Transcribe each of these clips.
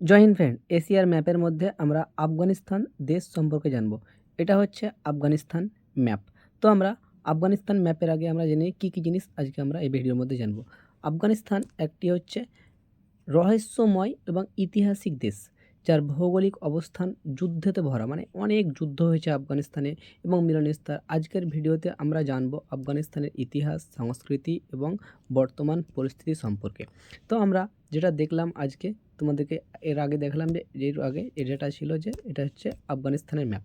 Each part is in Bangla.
জয় ফ্রেন্ড, এশিয়ার ম্যাপের মধ্যে আমরা আফগানিস্তান দেশ সম্পর্কে জানব। এটা হচ্ছে আফগানিস্তান ম্যাপ। তো আমরা আফগানিস্তান ম্যাপের আগে আমরা জেনে কী কী জিনিস আজকে আমরা এই ভিডিওর মধ্যে জানব। আফগানিস্তান একটি হচ্ছে রহস্যময় এবং ঐতিহাসিক দেশ, যার ভৌগোলিক অবস্থান যুদ্ধেতে ভরা মানে অনেক যুদ্ধ হয়েছে আফগানিস্তানে এবং মিলনস্থল আজকের ভিডিওতে আমরা জানব আফগানিস্তানের ইতিহাস, সংস্কৃতি এবং বর্তমান পরিস্থিতি সম্পর্কে। তো আমরা যেটা দেখলাম আজকে, তোমাদেরকে এর আগে দেখলাম যে, এর আগে যেটা ছিল যে, এটা হচ্ছে আফগানিস্তানের ম্যাপ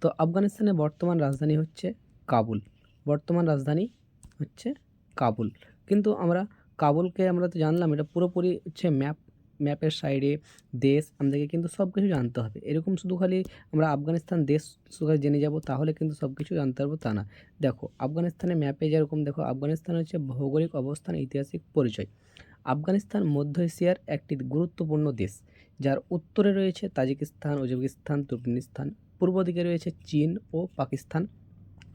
তো আফগানিস্তানের বর্তমান রাজধানী হচ্ছে কাবুল। বর্তমান রাজধানী হচ্ছে কাবুল। কিন্তু আমরা কাবুলকে আমরা তো জানলাম, এটা পুরোপুরি হচ্ছে ম্যাপ ম্যাপের সাইডে দেশ, আমাদেরকে কিন্তু সব কিছু জানতে হবে। এরকম শুধু খালি আমরা আফগানিস্তান দেশ শুধু জেনে যাব, তাহলে কিন্তু সব কিছু জানতে পারব তা না। দেখো, আফগানিস্তানের ম্যাপে যেরকম, দেখো, আফগানিস্তান হচ্ছে ভৌগোলিক অবস্থান, ঐতিহাসিক পরিচয়। আফগানিস্তান, মধ্য এশিয়ার একটি গুরুত্বপূর্ণ দেশ। যার উত্তরে রয়েছে তাজিকিস্তান, উজবেকিস্তান, তুর্কমেনিস্তান, পূর্ব দিকে রয়েছে চীন ও পাকিস্তান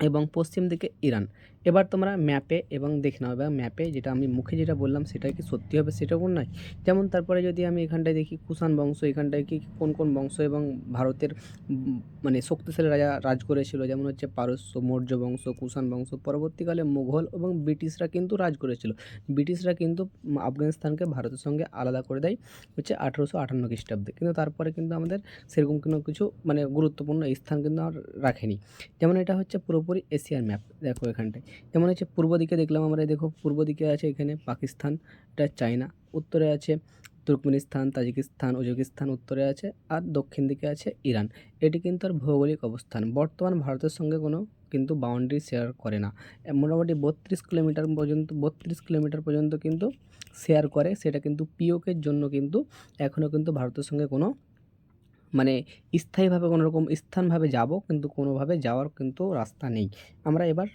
এবং পশ্চিম দিকে ইরান। এবার তোমরা ম্যাপে এবং দেখে নাও এবং ম্যাপে যেটা আমি মুখে যেটা বললাম সেটা কি সত্যি হবে সেটাও নয়। যেমন তারপরে যদি আমি এখানটায় দেখি কুষাণ বংশ, এখানটায় কি কোন কোন বংশ এবং ভারতের মানে শক্তিশালী রাজা রাজ করেছিল, যেমন হচ্ছে পারস্য, মৌর্য বংশ, কুষাণ বংশ, পরবর্তীকালে মুঘল এবং ব্রিটিশরা কিন্তু রাজ করেছিল। ব্রিটিশরা কিন্তু আফগানিস্তানকে ভারতের সঙ্গে আলাদা করে দেয় হচ্ছে আঠেরোশো আটান্ন খ্রিস্টাব্দে। কিন্তু তারপরে কিন্তু আমাদের সেরকম কোনো কিছু মানে গুরুত্বপূর্ণ স্থান কিন্তু আর রাখেনি। যেমন এটা হচ্ছে পুরোপুরি এশিয়ার ম্যাপ দেখো এখানটায়। যেমন হচ্ছে পূর্ব দিকে দেখলাম আমরা দেখো পূর্ব দিকে আছে এখানে পাকিস্তান, এটা চায়না, উত্তরে আছে তুর্কমেনিস্তান, তাজিকিস্তান, উজবেকিস্তান, উত্তরে আছে আর দক্ষিণ দিকে আছে ইরান। এটি কিন্তু আর ভৌগোলিক অবস্থান। বর্তমান ভারতের সঙ্গে কোনো কিন্তু বাউন্ডারি শেয়ার করে না। মোটামুটি বত্রিশ কিলোমিটার পর্যন্ত, বত্রিশ কিলোমিটার পর্যন্ত কিন্তু শেয়ার করে। সেটা কিন্তু পিওকের জন্য কিন্তু এখনও কিন্তু ভারতের সঙ্গে কোনো মানে স্থায়ীভাবে কোনো রকম স্থানভাবে যাব, কিন্তু কোনোভাবে যাওয়ার কিন্তু রাস্তা নেই। আমরা এবার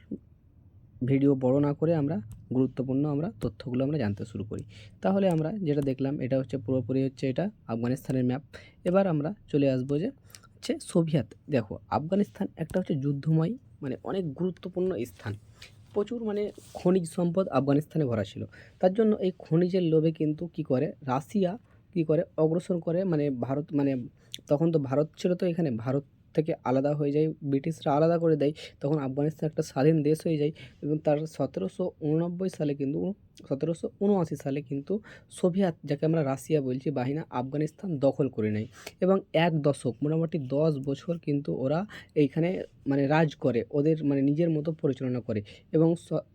ভিডিও বড় না করে আমরা গুরুত্বপূর্ণ আমরা তথ্যগুলো আমরা জানতে শুরু করি। তাহলে আমরা যেটা দেখলাম, এটা হচ্ছে পুরোপুরি হচ্ছে এটা আফগানিস্তানের ম্যাপ। এবার আমরা চলে আসব যে হচ্ছে সোভিয়েত। দেখো, আফগানিস্তান একটা হচ্ছে যুদ্ধময় মানে অনেক গুরুত্বপূর্ণ স্থান। প্রচুর মানে খনিজ সম্পদ আফগানিস্তানে ভরা ছিল। তার জন্য এই খনিজের লোভে কিন্তু কি করে, রাশিয়া কি করে অগ্রসর করে মানে ভারত মানে তখন তো ভারত ছিল তো এখানে, ভারত থেকে আলাদা হয়ে যায়, ব্রিটিশরা আলাদা করে দেয়, তখন আফগানিস্তান একটা স্বাধীন দেশ হয়ে যায় এবং তার সতেরোশো উননব্বই সালে কিন্তু, সতেরোশো উনআশি সালে কিন্তু সোভিয়েত, যাকে আমরা রাশিয়া বলছি, বাহিনা আফগানিস্তান দখল করে নেয় এবং এক দশক, মোটামুটি দশ বছর কিন্তু ওরা এইখানে মানে রাজ করে, ওদের মানে নিজের মতো পরিচালনা করে এবং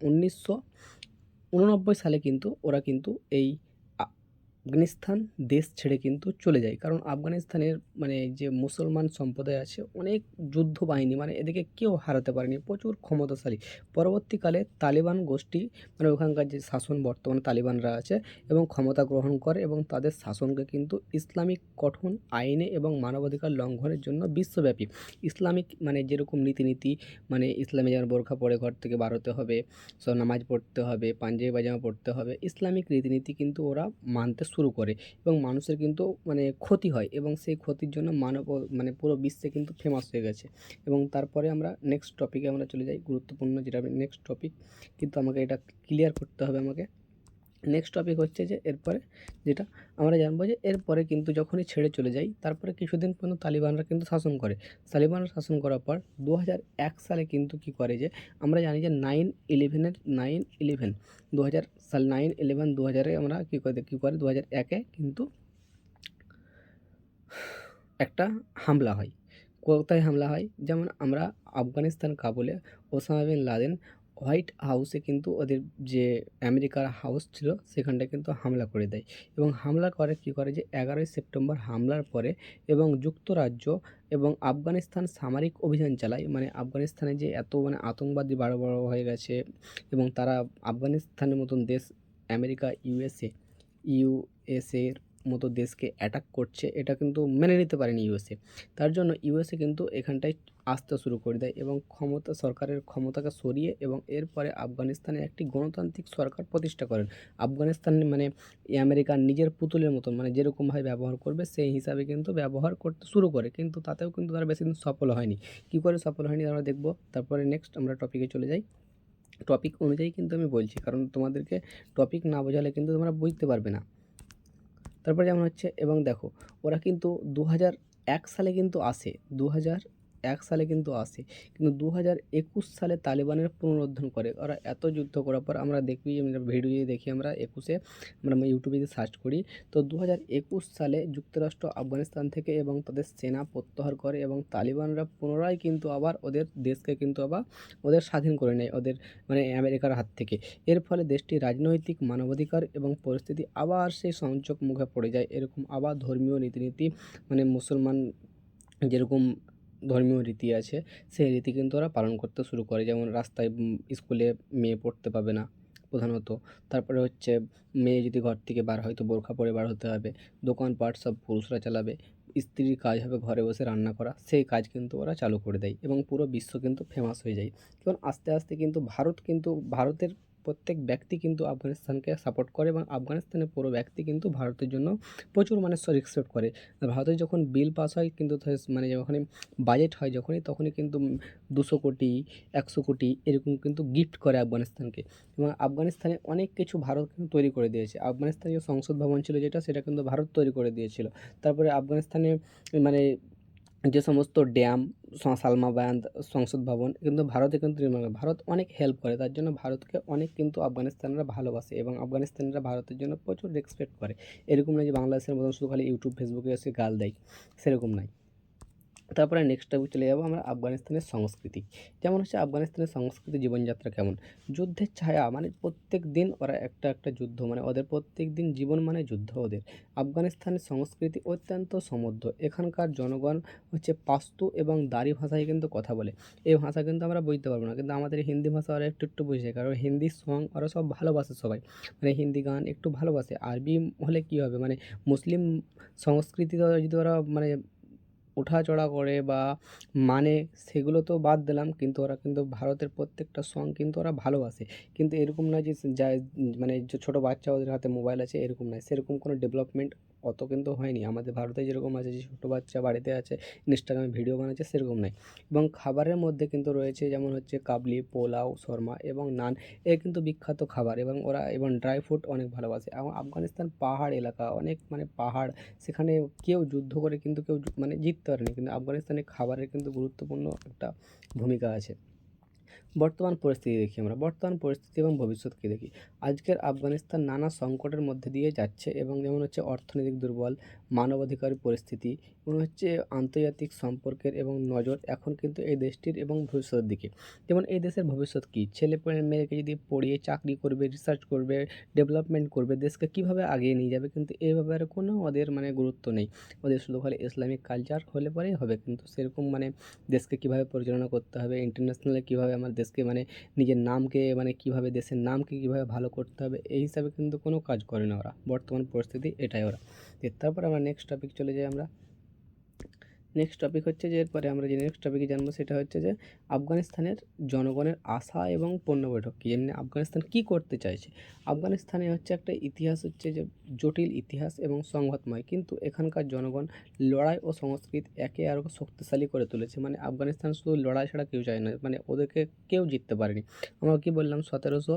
উনিশশো উননব্বই সালে কিন্তু ওরা কিন্তু এই আফগানিস্তান দেশ ছেড়ে কিন্তু চলে যায়। কারণ আফগানিস্তানের মানে যে মুসলমান সম্প্রদায় আছে, অনেক যুদ্ধ বাহিনী মানে এদেরকে কেউ হারাতে পারেনি, প্রচুর ক্ষমতাশালী। পরবর্তীকালে তালিবান গোষ্ঠী মানে ওখানকার যে শাসন বর্তমানে তালিবানরা আছে, এবং ক্ষমতা গ্রহণ করে এবং তাদের শাসনকে কিন্তু ইসলামিক গঠন আইনে এবং মানবাধিকার লঙ্ঘনের জন্য বিশ্বব্যাপী। ইসলামিক মানে যেরকম রীতিনীতি মানে ইসলামে যেমন বোরখা পরে ঘর থেকে বার হতে হবে, সব নামাজ পড়তে হবে, পাঞ্জাবি পায়জামা পড়তে হবে, ইসলামিক রীতিনীতি কিন্তু ওরা মানতে শুরু করে এবং মানুষের কিন্তু মানে ক্ষতি হয় এবং সেই ক্ষতির জন্য মানব মানে পুরো বিশ্বে কিন্তু ফেমাস হয়ে গেছে। এবং তারপরে আমরা নেক্সট টপিকে আমরা চলে যাই। গুরুত্বপূর্ণ যেটা নেক্সট টপিক কিন্তু আমাকে এটা ক্লিয়ার করতে হবে আমাকে। নেক্সট টপিক হচ্ছে যে এরপরে যেটা আমরা জানব যে এরপরে কিন্তু যখনই ছেড়ে চলে যাই, তারপরে কিছুদিন পর্যন্ত তালিবানরা কিন্তু শাসন করে। তালিবানরা শাসন করার পর দু সালে কিন্তু কি করে যে, আমরা জানি যে নাইন ইলেভেনের নাইন ইলেভেন দু হাজার সাল নাইন ইলেভেন দু হাজারে আমরা কী করে কী করে দু হাজার একে কিন্তু একটা হামলা হয়। কোথায় হামলা হয়? যেমন আমরা আফগানিস্তান, কাবুলে, ওসামা বিন লাদেন হোয়াইট হাউসে কিন্তু ওদের যে আমেরিকার হাউস ছিল, সেখানটায় কিন্তু হামলা করে দেয়। এবং হামলা করে কী করে যে, এগারোই সেপ্টেম্বর হামলার পরে এবং যুক্তরাজ্য এবং আফগানিস্তান সামরিক অভিযান চালায়। মানে আফগানিস্তানে যে এত মানে আতঙ্কবাদী বড় বড় হয়ে গেছে এবং তারা আফগানিস্তানের মতন দেশ আমেরিকা, ইউএসএ ইউএসএর মতো দেশকে অ্যাটাক করছে, এটা কিন্তু মেনে নিতে পারেনি ইউএসএ। তার জন্য ইউএসএ কিন্তু এখানটায় আসতে শুরু করে দেয় এবং ক্ষমতা, সরকারের ক্ষমতাকে সরিয়ে এবং এরপরে আফগানিস্তানে একটি গণতান্ত্রিক সরকার প্রতিষ্ঠা করেন। আফগানিস্তান মানে আমেরিকার নিজের পুতুলের মতন মানে যেরকমভাবে ব্যবহার করবে, সেই হিসাবে কিন্তু ব্যবহার করতে শুরু করে, কিন্তু তাতেও কিন্তু তারা বেশি দিন সফল হয়নি। কী করে সফল হয়নি আমরা দেখব। তারপরে নেক্সট আমরা টপিকে চলে যাই। টপিক অনুযায়ী কিন্তু আমি বলছি, কারণ তোমাদেরকে টপিক না বোঝালে কিন্তু তোমরা বুঝতে পারবে না। তারপরে যেমন হচ্ছে, এবং দেখো, ওরা কিন্তু দু এক সালে কিন্তু আসে। দু হাজার এক সালে কিন্তু আসে। কিন্তু দু হাজার একুশ সালে তালিবানের পুনরুদ্ধার করে। ওরা এত যুদ্ধ করার পর আমরা দেখবি ভিডিও যদি দেখি আমরা একুশে, আমরা ইউটিউবে যদি সার্চ করি, তো দু হাজার একুশ সালে যুক্তরাষ্ট্র, আফগানিস্তান থেকে এবং তাদের সেনা প্রত্যাহার করে এবং তালিবানরা পুনরায় কিন্তু আবার ওদের দেশকে কিন্তু আবার ওদের স্বাধীন করে নেয়, ওদের মানে আমেরিকার হাত থেকে। এর ফলে দেশটি রাজনৈতিক মানবাধিকার এবং পরিস্থিতি আবার সেই সংযোগ মুখে পড়ে যায়। এরকম আবার ধর্মীয় রীতিনীতি মানে মুসলমান যেরকম ধর্মীয় রীতি আছে, সেই রীতি কিন্তু ওরা পালন করতে শুরু করে। যেমন রাস্তায় স্কুলে মেয়ে পড়তে পাবে না প্রধানত। তারপরে হচ্ছে মেয়ে যদি ঘর থেকে বার হয় তো বোরখা পরে বার হতে হবে, দোকানপাট সব পুরুষরা চালাবে, স্ত্রীর কাজ হবে ঘরে বসে রান্না করা, সেই কাজ কিন্তু ওরা চালু করে দেয় এবং পুরো বিশ্ব কিন্তু ফেমাস হয়ে যায়। কারণ আস্তে আস্তে কিন্তু ভারত কিন্তু, ভারতের প্রত্যেক ব্যক্তি কিন্তু আফগানিস্তানকে সাপোর্ট করে এবং আফগানিস্তানের পুরো ব্যক্তি কিন্তু ভারতের জন্য প্রচুর মানে রেসপেক্ট করে। ভারতের যখন বিল পাস হয় কিন্তু মানে যখনই বাজেট হয় যখনই তখনই কিন্তু দুশো কোটি, একশো কোটি এরকম কিন্তু গিফট করে আফগানিস্তানকে। এবং আফগানিস্তানে অনেক কিছু ভারত কিন্তু তৈরি করে দিয়েছে। আফগানিস্তানে যে সংসদ ভবন ছিল যেটা, সেটা কিন্তু ভারত তৈরি করে দিয়েছিল। তারপরে আফগানিস্তানে মানে যে সমস্ত ড্যাম সালমা বায়ান সংসদ ভবন কিন্তু ভারতে কিন্তু নির্মাণ। ভারত অনেক হেল্প করে, তার জন্য ভারতকে অনেক কিন্তু আফগানিস্তানরা ভালোবাসে এবং আফগানিস্তানরা ভারতের জন্য প্রচুর রেসপেক্ট করে এরকম নয় যে বাংলাদেশের মতন শুধু খালি ইউটিউব ফেসবুকে এসে গাল দেয়, সেরকম নয় তারপরে নেক্সট টপিক চলে যাব আমরা আফগানিস্তানের সংস্কৃতি। যেমন হচ্ছে আফগানিস্তানের সংস্কৃতি জীবনযাত্রা কেমন? যুদ্ধের ছায়া মানে প্রত্যেক দিন ওরা একটা একটা যুদ্ধ মানে ওদের প্রত্যেক দিন জীবন মানে যুদ্ধ ওদের। আফগানিস্তানের সংস্কৃতি অত্যন্ত সমৃদ্ধ। এখানকার জনগণ হচ্ছে পাস্তু এবং দারি ভাষায় কিন্তু কথা বলে। এই ভাষা কিন্তু আমরা বুঝতে পারব না, কিন্তু আমাদের হিন্দি ভাষা ওরা একটু একটু বুঝে, কারণ হিন্দি সং ওরা সব ভালোবাসে সবাই। মানে হিন্দি গান একটু ভালোবাসে, আরবি হলে কী হবে? মানে মুসলিম সংস্কৃতি যদি ওরা মানে ওঠাচড়া করে বা মানে সেগুলো তো বাদ দিলাম, কিন্তু ওরা কিন্তু ভারতের প্রত্যেকটা সং কিন্তু ওরা ভালোবাসে। কিন্তু এরকম নয় যে, যা মানে ছোটো বাচ্চা ওদের হাতে মোবাইল আছে, এরকম নয়। সেরকম কোনো ডেভেলপমেন্ট অত কিন্তু হয়নি। আমাদের ভারতে যেরকম আছে, যে ছোটো বাচ্চা বাড়িতে আছে, ইনস্টাগ্রামে ভিডিও বানাচ্ছে, সেরকম নয় এবং খাবারের মধ্যে কিন্তু রয়েছে যেমন হচ্ছে কাবলি, পোলাও, শর্মা এবং নান, এ কিন্তু বিখ্যাত খাবার এবং ওরা এবং ড্রাই ফ্রুট অনেক ভালোবাসে। এবং আফগানিস্তান পাহাড় এলাকা, অনেক মানে পাহাড়, সেখানে কেউ যুদ্ধ করে কিন্তু কেউ মানে জিততে পারেনি। কিন্তু আফগানিস্তানে খাবারের কিন্তু গুরুত্বপূর্ণ একটা ভূমিকা আছে। বর্তমান পরিস্থিতি দেখি আমরা। বর্তমান পরিস্থিতি এবং ভবিষ্যৎকে দেখি। আজকের আফগানিস্তান নানা সংকটের মধ্যে দিয়ে যাচ্ছে এবং যেমন হচ্ছে অর্থনৈতিক দুর্বল, মানবাধিকার পরিস্থিতি এবং হচ্ছে আন্তর্জাতিক সম্পর্কের এবং নজর এখন কিন্তু এই দেশটির এবং ভবিষ্যতের দিকে। যেমন এই দেশের ভবিষ্যৎ কী? ছেলে মেয়েকে যদি পড়িয়ে চাকরি করবে রিসার্চ করবে ডেভেলপমেন্ট করবে, দেশকে কীভাবে আগিয়ে নিয়ে যাবে কিন্তু এই ব্যাপারে কোনো ওদের মানে গুরুত্ব নেই। ওদের শুধু খালি ইসলামিক কালচার হলে পরেই হবে কিন্তু সেরকম মানে দেশকে কীভাবে পরিচালনা করতে হবে ইন্টারন্যাশনালে কীভাবে আমার দেশকে মানে নিজের নামকে মানে কীভাবে দেশের নামকে কীভাবে ভালো করতে হবে, এই হিসাবে কিন্তু কোনো কাজ করে না ওরা। বর্তমান পরিস্থিতি এটাই ওরা। তারপর আমরা নেক্সট টপিক চলে যাই আমরা। নেক্সট টপিক হচ্ছে যে এরপরে আমরা যে নেক্সট টপিকে জানব সেটা হচ্ছে যে আফগানিস্তানের জনগণের আশা এবং পণ্য বৈঠক কী? এমনি আফগানিস্তান কী করতে চাইছে? আফগানিস্তানে হচ্ছে একটা ইতিহাস হচ্ছে যে জটিল ইতিহাস এবং সংঘাতময়। কিন্তু এখানকার জনগণ লড়াই ও সংস্কৃতি একে আরও শক্তিশালী করে তুলেছে। মানে আফগানিস্তান শুধু লড়াই ছাড়া কেউ চায় না। মানে ওদেরকে কেউ জিততে পারেনি। আমরা কি বললাম? সতেরোশো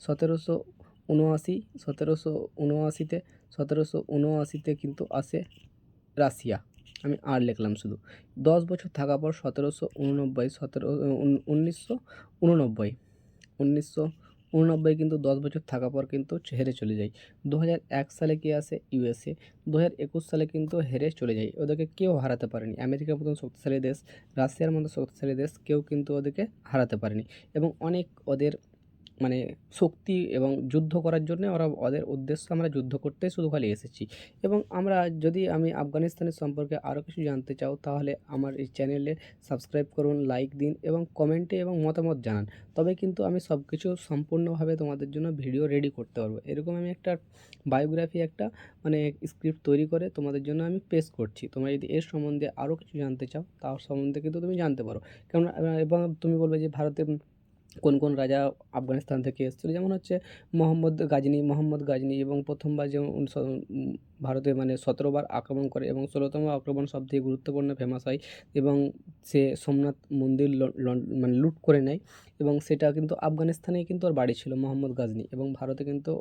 সতেরোশো উনআশি, সতেরোশো উনআশিতে সতেরোশো উনআশিতে কিন্তু আসে রাশিয়া। আমি আর লিখলাম শুধু। দশ বছর থাকার পর সতেরোশো উননব্বই, সতেরো উনিশশো উননব্বই। উনিশশো উননব্বই কিন্তু দশ বছর থাকার পর কিন্তু হেরে চলে যায় দু হাজার এক সালে কি আসে? ইউএসএ। দু হাজার একুশ সালে কিন্তু হেরে চলে যায় ওদেরকে কেউ হারাতে পারেনি। আমেরিকার মতন শক্তিশালী দেশ, রাশিয়ার মতো শক্তিশালী দেশ কেউ কিন্তু ওদেরকে হারাতে পারেনি। এবং অনেক ওদের মানে শক্তি এবং যুদ্ধ করার জন্য ওরা ওদের উদ্দেশ্য আমরা যুদ্ধ করতে শুধু খালি এসেছি। এবং আমরা যদি আমি আফগানিস্তানের সম্পর্কে আরও কিছু জানতে চাও, তাহলে আমার এই চ্যানেলে সাবস্ক্রাইব করুন, লাইক দিন এবং কমেন্টে এবং মতামত জানান। তবে কিন্তু আমি সব কিছু সম্পূর্ণভাবে তোমাদের জন্য ভিডিও রেডি করতে পারব। এরকম আমি একটা বায়োগ্রাফি, একটা মানে স্ক্রিপ্ট তৈরি করে তোমাদের জন্য আমি পেশ করছি। তোমরা যদি এর সম্বন্ধে আরও কিছু জানতে চাও, তার সম্বন্ধে কিন্তু তুমি জানতে পারো। কেমন এবং তুমি বলবে যে ভারতে কোন কোন রাজা আফগানিস্তান থেকে এসেছিল? যেমন হচ্ছে মোহাম্মদ গাজনি মোহাম্মদ গাজনি এবং প্রথমবার যেমন ভারতে মানে সতেরোবার আক্রমণ করে এবং ষোলোতম আক্রমণ সবথেকে গুরুত্বপূর্ণ ফেমাস হয় এবং সে সোমনাথ মন্দির মানে লুট করে নেয় এবং সেটা কিন্তু আফগানিস্তানেই কিন্তু ওর বাড়ি ছিল, মোহাম্মদ গাজনি এবং ভারতে কিন্তু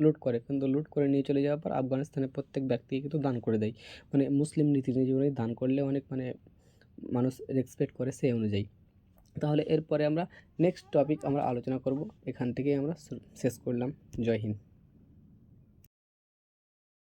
লুট করে। কিন্তু লুট করে নিয়ে চলে যাওয়ার পর আফগানিস্তানের প্রত্যেক ব্যক্তিকে কিন্তু দান করে দেয়। মানে মুসলিম নীতি অনুযায়ী দান করলে অনেক মানে মানুষ রেসপেক্ট করে সেই অনুযায়ী। তাহলে এরপরে আমরা নেক্সট টপিক আমরা আলোচনা করব। এখান থেকেই আমরা শেষ করলাম। জয় হিন্দ।